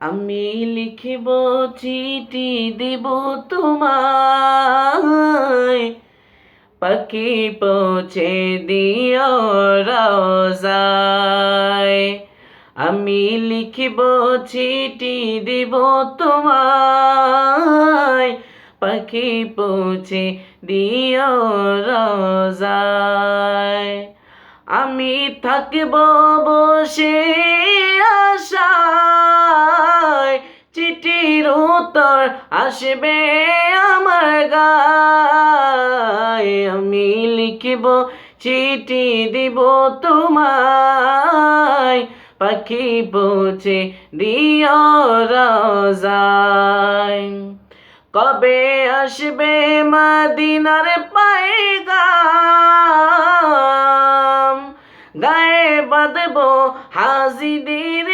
আমি লিখিব চিঠি দিব তোমায়। পাখি পৌঁছে দিও রোজায়। আমি লিখিব চিঠি দিব তোমায়। পাখি পৌঁছে দিও রোজায়। আমি থাকব বসে আশায়। চিঠির উত্তর আসবে আমার গায়। আমি লিখিব, চিঠি দিব তোমায়। পাখি পৌঁছে দিও রোজায়। কবে আসবে মদিনার পাইগাম গায়ে বাঁধব হাজিদের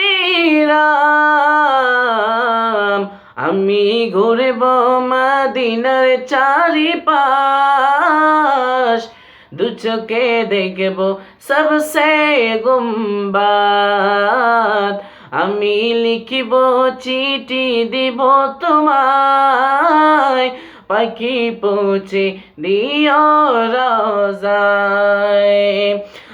রাম। আমি ঘুরব মদিনার চারিপাশ। দু চোখে দেখব সবসে গুম্বাদ। আমি লিখিব, চিঠি দিব তোমায়। পাখি পৌঁছে দিও রোজায়।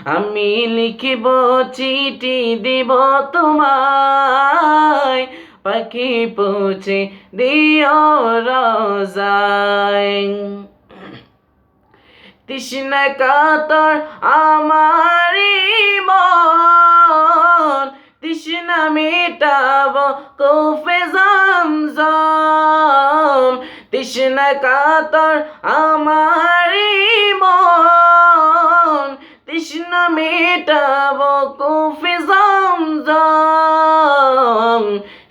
আমি লিখিব চিঠি দিব তোমায়। পাখি পৌঁছে দিও রোজায়। তৃষ্ণা কাতর আমারি মন। তৃষ্ণা মেটাব কৌফে জামজাম। তৃষ্ণা কাতর আমারি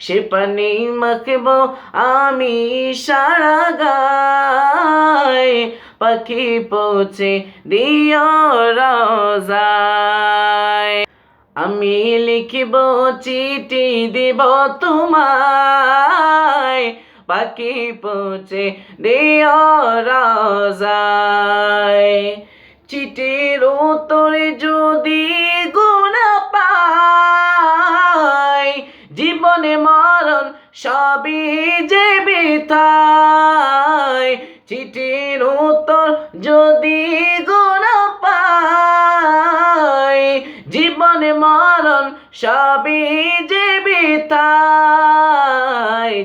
সে পানি মাখব, আমি সারা গায়। পাখি পৌঁছে দিও রোজায়। আমি লিখিব, চিঠি দিব তোমায়। পাখি পৌঁছে দিও রোজায়। চিঠির উত্তরে যদি গুণ পাই জীবনে মরণ সবই যে বিথায় চিঠির উত্তর যদি গুণ পায় জীবনে মরণ সবই যে বিথায়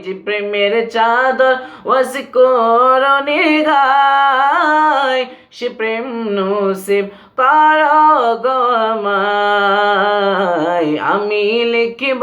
যে প্রেমের চাদর ওয়াস করণে গায় সে প্রেম নসিব কর গমায় আমি লিখিব